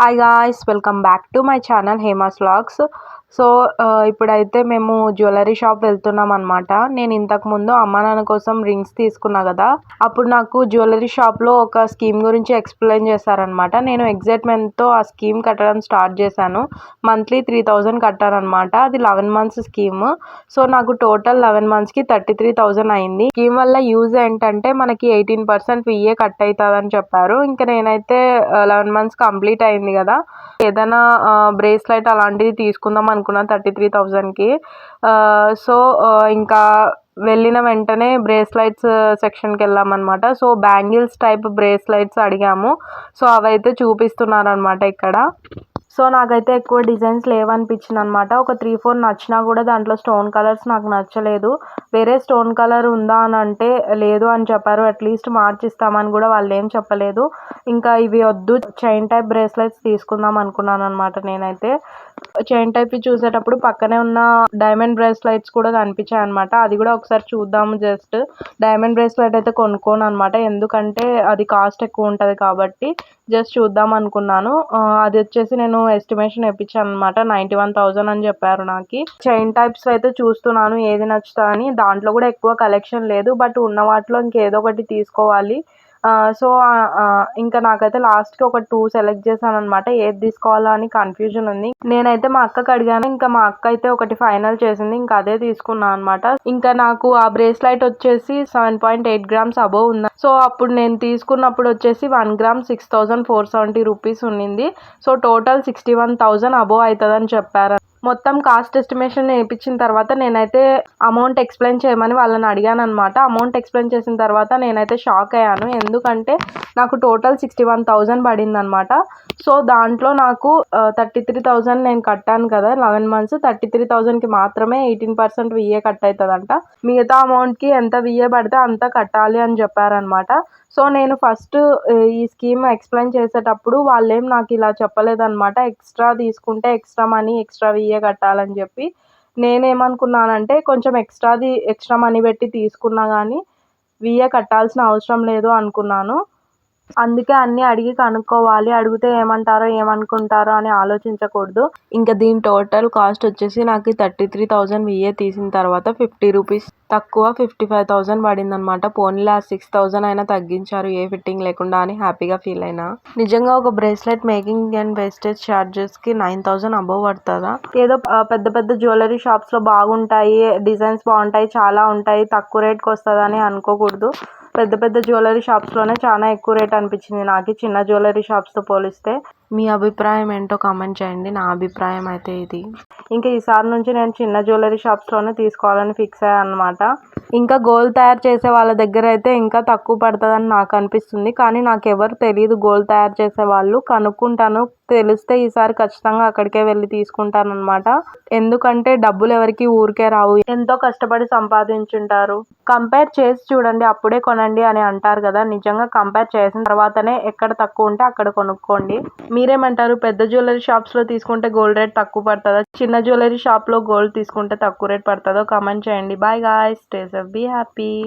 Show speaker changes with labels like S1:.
S1: Hi guys, welcome back to my channel Hema's Vlogs. So ఇప్పుడైతే మేము jewellery shop వెళ్తున్నాం అనమాట నేను ఇంతకు ముందు అమ్మ నాన్న కోసం రింగ్స్ తీసుకున్నా కదా అప్పుడు నాకు జ్యువెలరీ షాప్లో ఒక స్కీమ్ గురించి ఎక్స్ప్లెయిన్ చేశారనమాట నేను ఎగ్జైట్మెంట్తో ఆ స్కీమ్ కట్టడం స్టార్ట్ చేశాను. మంత్లీ త్రీ థౌజండ్ కట్టానమాట అది లెవెన్ మంత్స్ స్కీమ్. సో నాకు టోటల్ లెవెన్ మంత్స్కి థర్టీ త్రీ థౌజండ్ అయింది. స్కీమ్ వల్ల యూజ్ ఏంటంటే మనకి ఎయిటీన్ పర్సెంట్ విఏ కట్ అవుతుందని చెప్పారు. ఇంకా నేనైతే లెవెన్ మంత్స్ కంప్లీట్ అయింది కదా. ఏదైనా బ్రేస్లెట్ అలాంటిది తీసుకుందాం అనుకున్నా థర్టీ త్రీ థౌజండ్కి. సో ఇంకా వెళ్ళిన వెంటనే బ్రేస్లైట్స్ సెక్షన్కి వెళ్ళామన్నమాట సో బ్యాంగిల్స్ టైప్ బ్రేస్లైట్స్ అడిగాము. సో అవైతే చూపిస్తున్నారనమాట ఇక్కడ. సో నాకైతే ఎక్కువ డిజైన్స్ లేవనిపించింది అనమాట ఒక త్రీ ఫోర్ నచ్చినా కూడా దాంట్లో స్టోన్ కలర్స్ నాకు నచ్చలేదు. వేరే స్టోన్ కలర్ ఉందా అని అంటే లేదు అని చెప్పారు. అట్లీస్ట్ మార్చిస్తామని కూడా వాళ్ళు ఏం చెప్పలేదు. ఇంకా ఇవి వద్దు చైన్ టైప్ బ్రేస్లెట్స్ తీసుకుందాం అనుకున్నాను అనమాట నేనైతే. చైన్ టైప్ చూసేటప్పుడు పక్కనే ఉన్న డైమండ్ బ్రేస్లైట్స్ కూడా కనిపించాయి అనమాట అది కూడా ఒకసారి చూద్దాము జస్ట్. డైమండ్ బ్రేస్లైట్ అయితే కొనుక్కోను అనమాట ఎందుకంటే అది కాస్ట్ ఎక్కువ ఉంటుంది కాబట్టి జస్ట్ చూద్దాం అనుకున్నాను. అది వచ్చేసి నేను ఎస్టిమేషన్ ఇప్పించాను అనమాట నైంటీ వన్ థౌజండ్ అని చెప్పారు నాకు. చైన్ టైప్స్ అయితే చూస్తున్నాను ఏది నచ్చుతుందని. దాంట్లో కూడా ఎక్కువ కలెక్షన్ లేదు. బట్ ఉన్న వాటిలో ఇంకేదో ఒకటి తీసుకోవాలి. సో ఇంకా నాకైతే లాస్ట్కి ఒక టూ సెలెక్ట్ చేశాను అనమాట ఏది తీసుకోవాలో అని కన్ఫ్యూజన్ ఉంది. నేనైతే మా అక్కకి అడిగాను. ఇంకా మా అక్క అయితే ఒకటి ఫైనల్ చేసింది. ఇంకా అదే తీసుకున్నాను అనమాట ఇంకా నాకు ఆ బ్రేస్లైట్ వచ్చేసి seven point eight grams above ఉంది. సో అప్పుడు నేను తీసుకున్నప్పుడు వచ్చేసి one gram six thousand four seventy rupees ఉన్నింది. So total sixty one thousand above అవుతుందని చెప్పారు మొత్తం కాస్ట్ ఎస్టిమేషన్ వేయించిన తర్వాత నేనైతే అమౌంట్ ఎక్స్ప్లెయిన్ చేయమని వాళ్ళని అడిగాను అనమాట అమౌంట్ ఎక్స్ప్లెయిన్ చేసిన తర్వాత నేనైతే షాక్ అయ్యాను. ఎందుకంటే నాకు టోటల్ సిక్స్టీ వన్ థౌజండ్ పడింది అనమాట సో దాంట్లో నాకు థర్టీ త్రీ థౌజండ్ నేను కట్టాను కదా లెవెన్ మంత్స్ థర్టీ త్రీ థౌజండ్కి మాత్రమే ఎయిటీన్ పర్సెంట్ విఏ కట్ అవుతుందంట. మిగతా అమౌంట్కి ఎంత విఏ పడితే అంత కట్టాలి అని చెప్పారనమాట సో నేను ఫస్ట్ ఈ స్కీమ్ ఎక్స్ప్లెయిన్ చేసేటప్పుడు వాళ్ళేం నాకు ఇలా చెప్పలేదన్నమాట. ఎక్స్ట్రా తీసుకుంటే ఎక్స్ట్రా మనీ ఎక్స్ట్రా విఏ కట్టాలని చెప్పి. నేనేమనుకున్నానంటే కొంచెం ఎక్స్ట్రాది ఎక్స్ట్రా మనీ పెట్టి తీసుకున్నా కానీ విఏ కట్టాల్సిన అవసరం లేదు అనుకున్నాను. అందుకే అన్నీ అడిగి కనుక్కోవాలి. అడిగితే ఏమంటారో ఏమనుకుంటారో అని ఆలోచించకూడదు. ఇంకా దీని టోటల్ కాస్ట్ వచ్చేసి నాకు థర్టీ త్రీ థౌజండ్ విఏ తీసిన తర్వాత ఫిఫ్టీ రూపీస్ తక్కువ ఫిఫ్టీ ఫైవ్ థౌజండ్ పడింది అనమాట పోనీలో ఆ సిక్స్ థౌజండ్ అయినా తగ్గించారు. ఏ ఫిట్టింగ్ లేకుండా అని హ్యాపీగా ఫీల్ అయినా. నిజంగా ఒక బ్రేస్లెట్ మేకింగ్ అండ్ వేస్టేజ్ చార్జెస్కి నైన్ థౌజండ్ అబోవ్ పడుతుందా? ఏదో పెద్ద పెద్ద జ్యువెలరీ షాప్స్లో బాగుంటాయి డిజైన్స్ బాగుంటాయి చాలా ఉంటాయి తక్కువ రేట్కి వస్తుందని అనుకోకూడదు. పెద్ద పెద్ద జ్యువెలరీ షాప్స్లోనే చాలా ఎక్కువ రేట్ అనిపించింది. నాకు చిన్న జ్యువెలరీ షాప్స్తో పోలిస్తే. మీ అభిప్రాయం ఏంటో కామెంట్ చేయండి. నా అభిప్రాయం అయితే ఇది. ఇంకా ఈసారి నుంచి నేను చిన్న జ్యువెలరీ షాప్స్లోనే తీసుకోవాలని ఫిక్స్ అయ్యాను అనమాట ఇంకా గోల్డ్ తయారు చేసే వాళ్ళ దగ్గర అయితే ఇంకా తక్కువ పడుతుందని నాకు అనిపిస్తుంది. కానీ నాకు ఎవరు తెలియదు గోల్డ్ తయారు చేసే వాళ్ళు. కనుక్కుంటాను. తెలిస్తే ఈసారి ఖచ్చితంగా అక్కడికే వెళ్ళి తీసుకుంటాను అనమాట ఎందుకంటే డబ్బులు ఎవరికి ఊరికే రావు. ఎంతో కష్టపడి సంపాదించుంటారు. కంపేర్ చేసి చూడండి అప్పుడే కొనండి అని అంటారు కదా. నిజంగా కంపేర్ చేసిన తర్వాతనే ఎక్కడ తక్కువ ఉంటే అక్కడ కొనుక్కోండి. మీరేమంటారు? పెద్ద జ్యువెలరీ షాప్స్లో తీసుకుంటే గోల్డ్ రేట్ తక్కువ పడుతుందా? చిన్న జ్యువెలరీ షాప్లో గోల్డ్ తీసుకుంటే తక్కువ రేట్ పడుతుందో కామెంట్ చేయండి. Bye guy. Stay be happy.